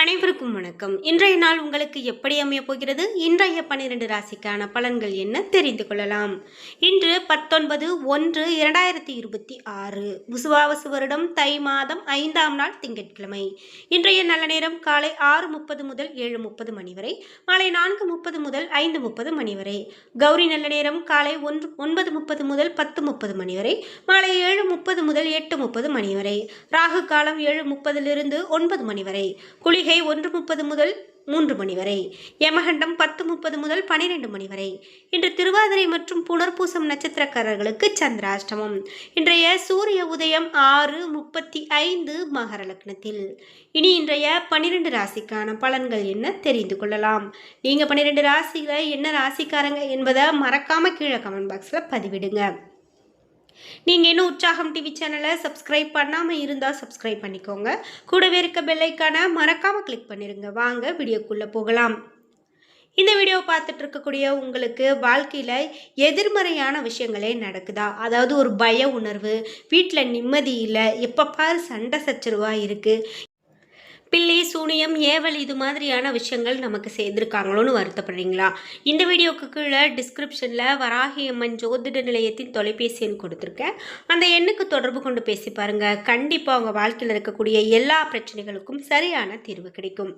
அனைவருக்கும் வணக்கம். இன்றைய நாள் உங்களுக்கு எப்படி அமைய போகிறது? இன்றைய பன்னிரண்டு ராசிக்கான பலன்கள் என்ன தெரிந்து கொள்ளலாம். இன்று பத்தொன்பது ஒன்று இரண்டாயிரத்தி இருபத்தி ஆறு. விசுவாவசு வருடம் தை மாதம் ஐந்தாம் நாள் திங்கட்கிழமை. இன்றைய நல்ல நேரம் காலை ஆறு முப்பது முதல் ஏழு முப்பது மணி வரை மாலை நான்கு முப்பது முதல் ஐந்து முப்பது மணி வரை. கௌரி நல்ல நேரம் காலை ஒன்று ஒன்பது முப்பது முதல் பத்து முப்பது மணி வரை மாலை ஏழு முப்பது முதல் எட்டு முப்பது மணி வரை. ராகு காலம் ஏழு முப்பதிலிருந்து ஒன்பது மணி வரை. குளிகை ஒன்று முப்பது முதல் மூன்று மணி வரை யமகண்டம் பத்து முப்பது முதல் பனிரெண்டு மணி வரை. இன்று திருவாதிரை மற்றும் புனர்பூசம் நட்சத்திரக்காரர்களுக்கு சந்திராஷ்டமம். இன்றைய சூரிய உதயம் ஆறு முப்பத்தி ஐந்து மகர லக்னத்தில். இனி இன்றைய பன்னிரெண்டு ராசிக்கான பலன்கள் என்ன தெரிந்து கொள்ளலாம். நீங்கள் பன்னிரெண்டு ராசிகளை என்ன ராசிக்காரங்க என்பதை மறக்காமல் கீழே கமெண்ட் பாக்ஸில் பதிவிடுங்க. நீங்கள் இன்னும் உற்சாகம் டிவி சேனலை சப்ஸ்கிரைப் பண்ணாமல் இருந்தால் சப்ஸ்கிரைப் பண்ணிக்கோங்க. கூடவே இருக்க பெல்லைக்கான மறக்காமல் கிளிக் பண்ணிடுங்க வாங்க வீடியோக்குள்ளே போகலாம். இந்த வீடியோ பார்த்துட்டு இருக்கக்கூடிய உங்களுக்கு வாழ்க்கையில் எதிர்மறையான விஷயங்களே நடக்குதா? அதாவது ஒரு பய உணர்வு வீட்டில் நிம்மதி இல்லை எப்போ பாரு சண்டை சச்சரவாக இருக்குது பில்லி சூனியம் ஏவல் இது மாதிரியான விஷயங்கள் நமக்கு சேர்ந்துருக்காங்களோன்னு வருத்தப்படுறீங்களா? இந்த வீடியோக்கு கீழே டிஸ்கிரிப்ஷனில் வராகி அம்மன் ஜோதிட நிலையத்தின் தொலைபேசி எண் கொடுத்துருக்கேன். அந்த எண்ணுக்கு தொடர்பு கொண்டு பேசி பாருங்கள் கண்டிப்பாக உங்கள் வாழ்க்கையில் இருக்கக்கூடிய எல்லா பிரச்சனைகளுக்கும் சரியான தீர்வு கிடைக்கும்.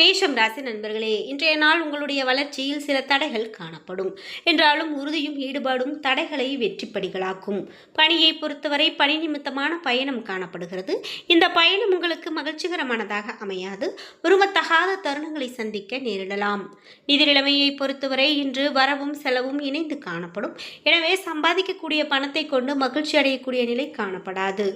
மேஷம் ராசி நண்பர்களே இன்றைய நாள் உங்களுடைய வளர்ச்சியில் சில தடைகள் காணப்படும். என்றாலும் உறுதியும் ஈடுபாடும் தடைகளை வெற்றிப்படிகளாக்கும். பணியை பொறுத்தவரை பணி நிமித்தமான பயணம் காணப்படுகிறது. இந்த பயணம் உங்களுக்கு மகிழ்ச்சிகரமானதாக அமையாது. விரும்பத்தகாத தருணங்களை சந்திக்க நேரிடலாம். நிதி நிலைமையை பொறுத்தவரை இன்று வரவும் செலவும் இணைந்து காணப்படும். எனவே சம்பாதிக்கக்கூடிய பணத்தை கொண்டு மகிழ்ச்சி அடையக்கூடிய நிலை காணப்படாது.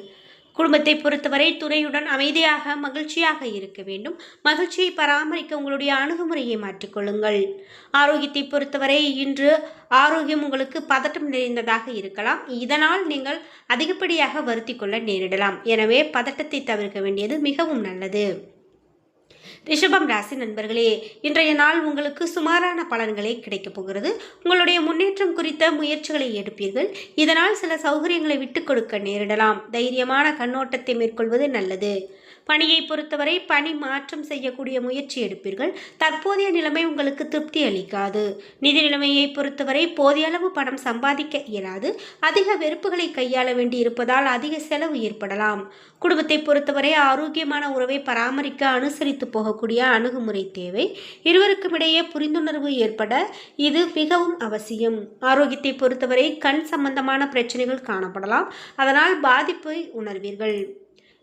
குடும்பத்தை பொறுத்தவரை துணையுடன் அமைதியாக மகிழ்ச்சியாக இருக்க வேண்டும். மகிழ்ச்சியை பராமரிக்க உங்களுடைய அணுகுமுறையை மாற்றிக்கொள்ளுங்கள் ஆரோக்கியத்தை பொறுத்தவரை இன்று ஆரோக்கியம் உங்களுக்கு பதட்டம் நிறைந்ததாக இருக்கலாம். இதனால் நீங்கள் அதிகப்படியாக வருத்தி கொள்ள நேரிடலாம். எனவே பதட்டத்தை தவிர்க்க வேண்டியது மிகவும் நல்லது. ரிஷபம் ராசி நண்பர்களே இன்றைய நாள் உங்களுக்கு சுமாரான பலன்களே கிடைக்கப் போகிறது. உங்களுடைய முன்னேற்றம் குறித்த முயற்சிகளை எடுப்பீர்கள். இதனால் சில சௌகரியங்களை விட்டுக் கொடுக்க நேரிடலாம். தைரியமான கண்ணோட்டத்தை மேற்கொள்வது நல்லது. பணியை பொறுத்தவரை பணி மாற்றம் செய்யக்கூடிய முயற்சி எடுப்பீர்கள். தற்போதைய நிலைமை உங்களுக்கு திருப்தி அளிக்காது. நிதி நிலைமையை பொறுத்தவரை போதிய அளவு பணம் சம்பாதிக்க இயலாது. அதிக வெறுப்புகளை கையாள வேண்டி இருப்பதால் அதிக செலவு ஏற்படலாம். குடும்பத்தை பொறுத்தவரை ஆரோக்கியமான உறவை பராமரிக்க அனுசரித்து போகக்கூடிய அணுகுமுறை தேவை. இருவருக்கும் இடையே புரிந்துணர்வு ஏற்பட இது மிகவும் அவசியம். ஆரோக்கியத்தை பொறுத்தவரை கண் சம்பந்தமான பிரச்சனைகள் காணப்படலாம். அதனால் பாதிப்பை உணர்வீர்கள்.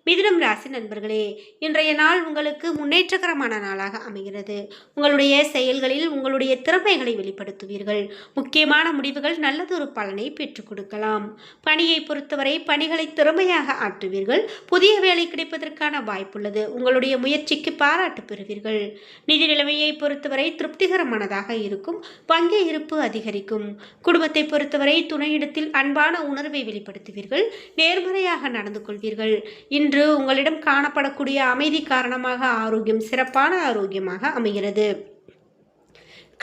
மிதுனம் ராசி நண்பர்களே இன்றைய நாள் உங்களுக்கு முன்னேற்றகரமான நாளாக அமைகிறது. உங்களுடைய செயல்களில் உங்களுடைய திறமைகளை வெளிப்படுத்துவீர்கள். முக்கியமான முடிவுகள் நல்லதொரு பலனை பெற்றுக் கொடுக்கலாம். பணியை பொறுத்தவரை பணிகளை திறமையாக ஆற்றுவீர்கள். புதிய வேலை கிடைப்பதற்கான வாய்ப்புள்ளது. உங்களுடைய முயற்சிக்கு பாராட்டு பெறுவீர்கள். நிதி நிலைமையை பொறுத்தவரை திருப்திகரமானதாக இருக்கும். வங்கி இருப்பு அதிகரிக்கும். குடும்பத்தை பொறுத்தவரை துணையிடத்தில் அன்பான உணர்வை வெளிப்படுத்துவீர்கள். நேர்மறையாக நடந்து கொள்வீர்கள். இன்று இன்று உங்களிடம் காணப்படக்கூடிய அமைதி காரணமாக ஆரோக்கியம் சிறப்பான ஆரோக்கியமாக அமைகிறது.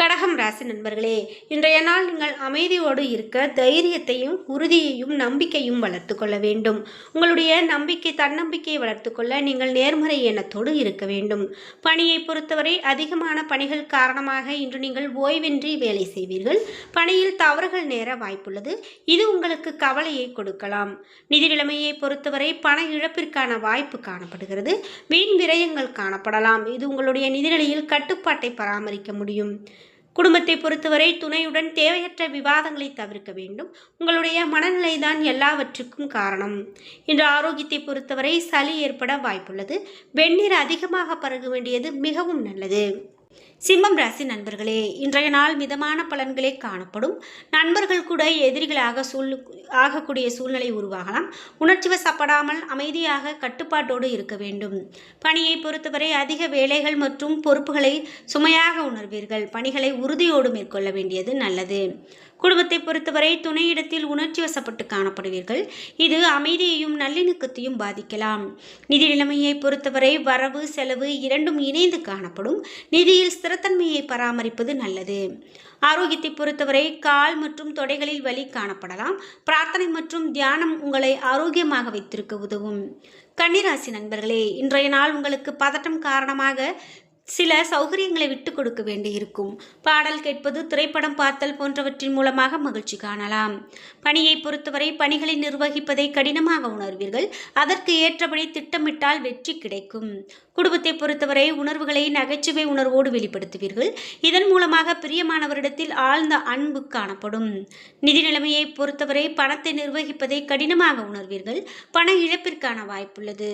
கடகம் ராசி நண்பர்களே இன்றைய நாள் நீங்கள் அமைதியோடு இருக்க தைரியத்தையும் உறுதியையும் நம்பிக்கையும் வளர்த்து கொள்ள வேண்டும். உங்களுடைய நம்பிக்கை தன்னம்பிக்கையை வளர்த்து கொள்ள நீங்கள் நேர்மறை எண்ணத்தோடு இருக்க வேண்டும். பணியை பொறுத்தவரை அதிகமான பணிகள் காரணமாக இன்று நீங்கள் ஓய்வின்றி வேலை செய்வீர்கள். பணியில் தவறுகள் நேர வாய்ப்புள்ளது. இது உங்களுக்கு கவலையை கொடுக்கலாம். நிதி நிலைமையை பொறுத்தவரை பண இழப்பிற்கான வாய்ப்பு காணப்படுகிறது. வீண் விரயங்கள் காணப்படலாம். இது உங்களுடைய நிதிநிலையில் கட்டுப்பாட்டை பராமரிக்க முடியும். குடும்பத்தை பொறுத்தவரை துணையுடன் தேவையற்ற விவாதங்களை தவிர்க்க வேண்டும். உங்களுடைய மனநிலை தான் எல்லாவற்றுக்கும் காரணம். இன்று ஆரோக்கியத்தை பொறுத்தவரை சளி ஏற்பட வாய்ப்புள்ளது. வெந்நீர் அதிகமாக பருக வேண்டியது மிகவும் நல்லது. சிம்மம் ராசி நண்பர்களே இன்றைய நாள் மிதமான பலன்களே காணப்படும். நண்பர்கள் கூட எதிரிகளாக சூழ் ஆகக்கூடிய சூழ்நிலை உருவாகலாம். உணர்ச்சி வசப்படாமல் அமைதியாக கட்டுப்பாட்டோடு இருக்க வேண்டும். பணியை பொறுத்தவரை அதிக வேலைகள் மற்றும் பொறுப்புகளை சுமையாக உணர்வீர்கள். பணிகளை உறுதியோடு மேற்கொள்ள வேண்டியது நல்லது. குடும்பத்தை பொறுத்தவரை துணையிடத்தில் உணர்ச்சி வசப்பட்டு காணப்படுவீர்கள். இது அமைதியையும் நல்லிணக்கத்தையும் பாதிக்கலாம். நிதி நிலைமையை பொறுத்தவரை வரவு செலவு இரண்டும் இணைந்து காணப்படும். நிதியில் ஸ்திரத்தன்மையை பராமரிப்பது நல்லது. ஆரோக்கியத்தை பொறுத்தவரை கால் மற்றும் தொடைகளில் வலி காணப்படலாம். பிரார்த்தனை மற்றும் தியானம் உங்களை ஆரோக்கியமாக வைத்திருக்க உதவும். கன்னிராசி நண்பர்களே இன்றைய நாள் உங்களுக்கு பதட்டம் காரணமாக சில சௌகரியங்களை விட்டு கொடுக்க வேண்டியிருக்கும். பாடல் கேட்பது திரைப்படம் பார்த்தல் போன்றவற்றின் மூலமாக மகிழ்ச்சி காணலாம். பணியை பொறுத்தவரை பணிகளை நிர்வகிப்பதை கடினமாக உணர்வீர்கள். அதற்கு ஏற்றபடி திட்டமிட்டால் வெற்றி கிடைக்கும். குடும்பத்தை பொறுத்தவரை உணர்வுகளை நகைச்சுவை உணர்வோடு வெளிப்படுத்துவீர்கள். இதன் மூலமாக பிரியமானவரிடத்தில் ஆழ்ந்த அன்பு காணப்படும். நிதி நிலைமையை பொறுத்தவரை பணத்தை நிர்வகிப்பதை கடினமாக உணர்வீர்கள். பண இழப்பிற்கான வாய்ப்புள்ளது.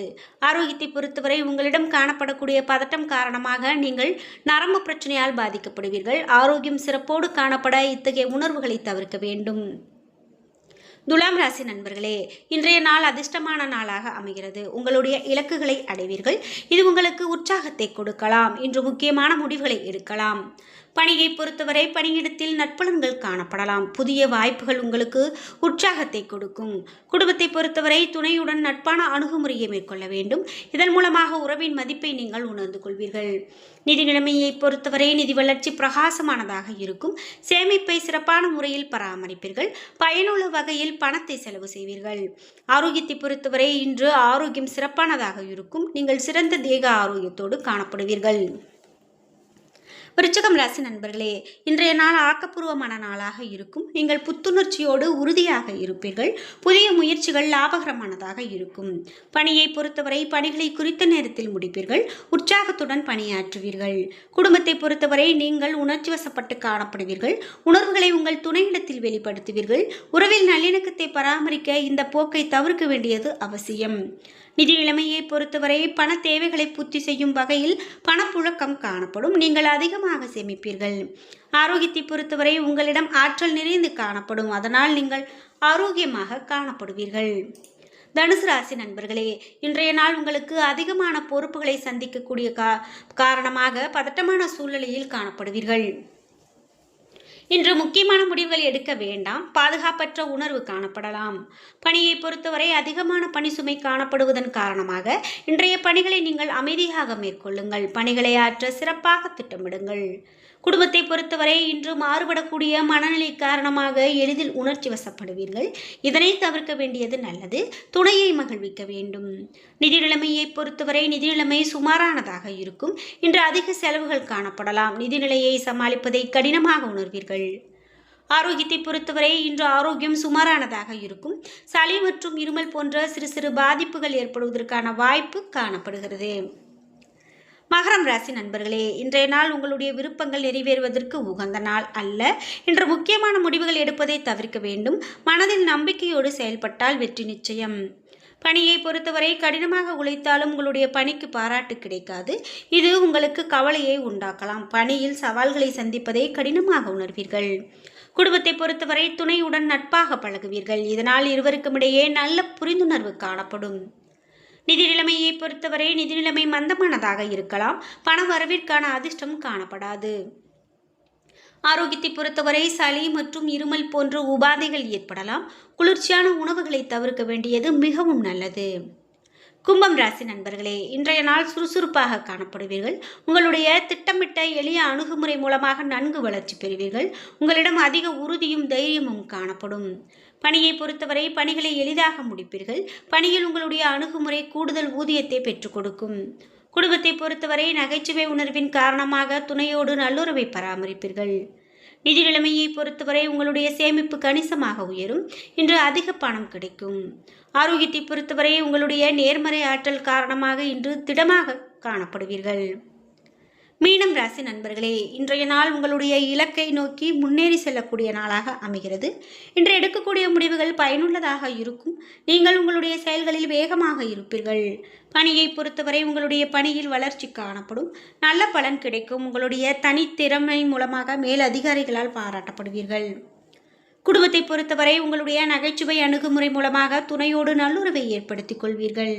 ஆரோக்கியத்தை பொறுத்தவரை உங்களிடம் காணப்படக்கூடிய பதட்டம் காரணமாக நீங்கள் நரம்பு பிரச்சனையால் பாதிக்கப்படுவீர்கள். ஆரோக்கியம் சிறப்போடு காணப்பட இத்தகைய உணர்வுகளை தவிர்க்க வேண்டும். துலாம் ராசி நண்பர்களே இன்றைய நாள் அதிர்ஷ்டமான நாளாக அமைகிறது. உங்களுடைய இலக்குகளை அடைவீர்கள். இது உங்களுக்கு உற்சாகத்தை கொடுக்கலாம். இன்று முக்கியமான முடிவுகளை எடுக்கலாம். பணியை பொறுத்தவரை பணியிடத்தில் நற்பலன்கள் காணப்படலாம். புதிய வாய்ப்புகள் உங்களுக்கு உற்சாகத்தை கொடுக்கும். குடும்பத்தை பொறுத்தவரை துணையுடன் நட்பான அணுகுமுறையை மேற்கொள்ள வேண்டும். இதன் மூலமாக உறவின் மதிப்பை நீங்கள் உணர்ந்து கொள்வீர்கள். நிதி நிலைமையை பொறுத்தவரை நிதி வளர்ச்சி பிரகாசமானதாக இருக்கும். சேமிப்பை சிறப்பான முறையில் பராமரிப்பீர்கள். பயனுள்ள வகையில் பணத்தை செலவு செய்வீர்கள். ஆரோக்கியத்தை பொறுத்தவரை இன்று ஆரோக்கியம் சிறப்பானதாக இருக்கும். நீங்கள் சிறந்த தேக ஆரோக்கியத்தோடு காணப்படுவீர்கள். விருச்சகம் ராசி நண்பர்களே இன்றைய நாள் ஆக்கப்பூர்வமான நாளாக இருக்கும். நீங்கள் புத்துணர்ச்சியோடு உறுதியாக இருப்பீர்கள். புதிய முயற்சிகள் லாபகரமானதாக இருக்கும். பணியை பொறுத்தவரை பணிகளை குறித்த நேரத்தில் முடிப்பீர்கள். உற்சாகத்துடன் பணியாற்றுவீர்கள். குடும்பத்தை பொறுத்தவரை நீங்கள் உணர்ச்சி வசப்பட்டு காணப்படுவீர்கள். உணர்வுகளை உங்கள் துணையிடத்தில் வெளிப்படுத்துவீர்கள். உறவில் நல்லிணக்கத்தை பராமரிக்க இந்த போக்கை தவிர்க்க வேண்டியது அவசியம். நிதி நிலைமையை பொறுத்தவரை பண தேவைகளை பூர்த்தி செய்யும் வகையில் பணப்புழக்கம் காணப்படும். நீங்கள் அதிகம் அதிகமாக சேமிப்பீர்கள். ஆரோக்கியத்தை பொறுத்தவரை உங்களிடம் ஆற்றல் நிறைந்து காணப்படும். அதனால் நீங்கள் ஆரோக்கியமாக காணப்படுவீர்கள். தனுசு ராசி நண்பர்களே இன்றைய நாள் உங்களுக்கு அதிகமான பொறுப்புகளை சந்திக்கக்கூடிய கா காரணமாக பதட்டமான சூழ்நிலையில் காணப்படுவீர்கள். இன்று முக்கியமான முடிவுகள் எடுக்க வேண்டாம். பாதுகாப்பற்ற உணர்வு காணப்படலாம். பணியை பொறுத்தவரை அதிகமான பணி சுமை காணப்படுவதன் காரணமாக இன்றைய பணிகளை நீங்கள் அமைதியாக மேற்கொள்ளுங்கள். பணிகளை ஆற்ற சிறப்பாக திட்டமிடுங்கள். குடும்பத்தை பொறுத்தவரை இன்று மாறுபடக்கூடிய மனநிலை காரணமாக எளிதில் உணர்ச்சி வசப்படுவீர்கள். இதனை தவிர்க்க வேண்டியது நல்லது. துணையை மகிழ்விக்க வேண்டும். நிதி நிலைமையை பொறுத்தவரை நிதி நிலைமை சுமாரானதாக இருக்கும். இன்று அதிக செலவுகள் காணப்படலாம். நிதிநிலையை சமாளிப்பதை கடினமாக உணர்வீர்கள். ஆரோக்கியத்தை பொறுத்தவரை இன்று ஆரோக்கியம் சுமாரானதாக இருக்கும். சளி மற்றும் இருமல் போன்ற சிறு சிறு பாதிப்புகள் ஏற்படுவதற்கான வாய்ப்பு காணப்படுகிறது. மகரம் ராசி நண்பர்களே இன்றைய நாள் உங்களுடைய விருப்பங்கள் நிறைவேறுவதற்கு உகந்த நாள் அல்ல. இன்று முக்கியமான முடிவுகள் எடுப்பதை தவிர்க்க வேண்டும். மனதில் நம்பிக்கையோடு செயல்பட்டால் வெற்றி நிச்சயம். பணியை பொறுத்தவரை கடினமாக உழைத்தாலும் உங்களுடைய பணிக்கு பாராட்டு கிடைக்காது. இது உங்களுக்கு கவலையை உண்டாக்கலாம். பணியில் சவால்களை சந்திப்பதை கடினமாக உணர்வீர்கள். குடும்பத்தை பொறுத்தவரை துணையுடன் நட்பாக பழகுவீர்கள். இதனால் இருவருக்கும் இடையே நல்ல புரிந்துணர்வு காணப்படும். நிதி நிலைமையை பொறுத்தவரை நிதி நிலைமை மந்தமானதாக இருக்கலாம். பண வரவிற்கான அதிர்ஷ்டம் காணப்படாது. ஆரோக்கியத்தை பொறுத்தவரை சளி மற்றும் இருமல் போன்ற உபாதைகள் ஏற்படலாம். குளிர்ச்சியான உணவுகளை தவிர்க்க வேண்டியது மிகவும் நல்லது. கும்பம் ராசி நண்பர்களே இன்றைய நாள் சுறுசுறுப்பாக காணப்படுவீர்கள். உங்களுடைய திட்டமிட்ட எளிய அணுகுமுறை மூலமாக நன்கு வளர்ச்சி பெறுவீர்கள். உங்களிடம் அதிக உறுதியும் தைரியமும் காணப்படும். பணியை பொறுத்தவரை பணிகளை எளிதாக முடிப்பீர்கள். பணியில் உங்களுடைய அணுகுமுறை கூடுதல் ஊதியத்தை பெற்றுக் கொடுக்கும். குடும்பத்தை பொறுத்தவரை நகைச்சுவை உணர்வின் காரணமாக துணையோடு நல்லுறவை பராமரிப்பீர்கள். நிதி நிலைமையை பொறுத்தவரை உங்களுடைய சேமிப்பு கணிசமாக உயரும். இன்று அதிக பணம் கிடைக்கும். ஆரோக்கியத்தை பொறுத்தவரை உங்களுடைய நேர்மறை ஆற்றல் காரணமாக இன்று திடமாக காணப்படுவீர்கள். மீனம் ராசி நண்பர்களே இன்றைய நாள் உங்களுடைய இலக்கை நோக்கி முன்னேறி செல்லக்கூடிய நாளாக அமைகிறது. இன்று எடுக்கக்கூடிய முடிவுகள் பயனுள்ளதாக இருக்கும். நீங்கள் உங்களுடைய செயல்களில் வேகமாக இருப்பீர்கள். பணியை பொறுத்தவரை உங்களுடைய பணியில் வளர்ச்சி காணப்படும். நல்ல பலன் கிடைக்கும். உங்களுடைய தனித்திறமை மூலமாக மேல் அதிகாரிகளால் பாராட்டப்படுவீர்கள். குடும்பத்தை பொறுத்தவரை உங்களுடைய நகைச்சுவை அணுகுமுறை மூலமாக துணையோடு நல்லுறவை ஏற்படுத்திக் கொள்வீர்கள்.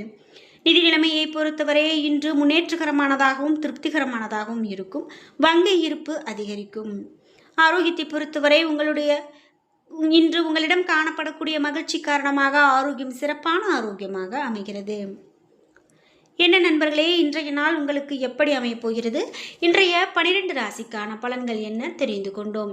நிதி நிலைமையை பொறுத்தவரை இன்று முன்னேற்றகரமானதாகவும் திருப்திகரமானதாகவும் இருக்கும். வங்கி இருப்பு அதிகரிக்கும். ஆரோக்கியத்தை பொறுத்தவரை உங்களுடைய இன்று உங்களிடம் காணப்படக்கூடிய மகிழ்ச்சி காரணமாக ஆரோக்கியம் சிறப்பான ஆரோக்கியமாக அமைகிறது. என்ன நண்பர்களே இன்றைய நாள் உங்களுக்கு எப்படி அமையப் போகிறது? இன்றைய பனிரெண்டு ராசிக்கான பலன்கள் என்ன தெரிந்து கொண்டோம்.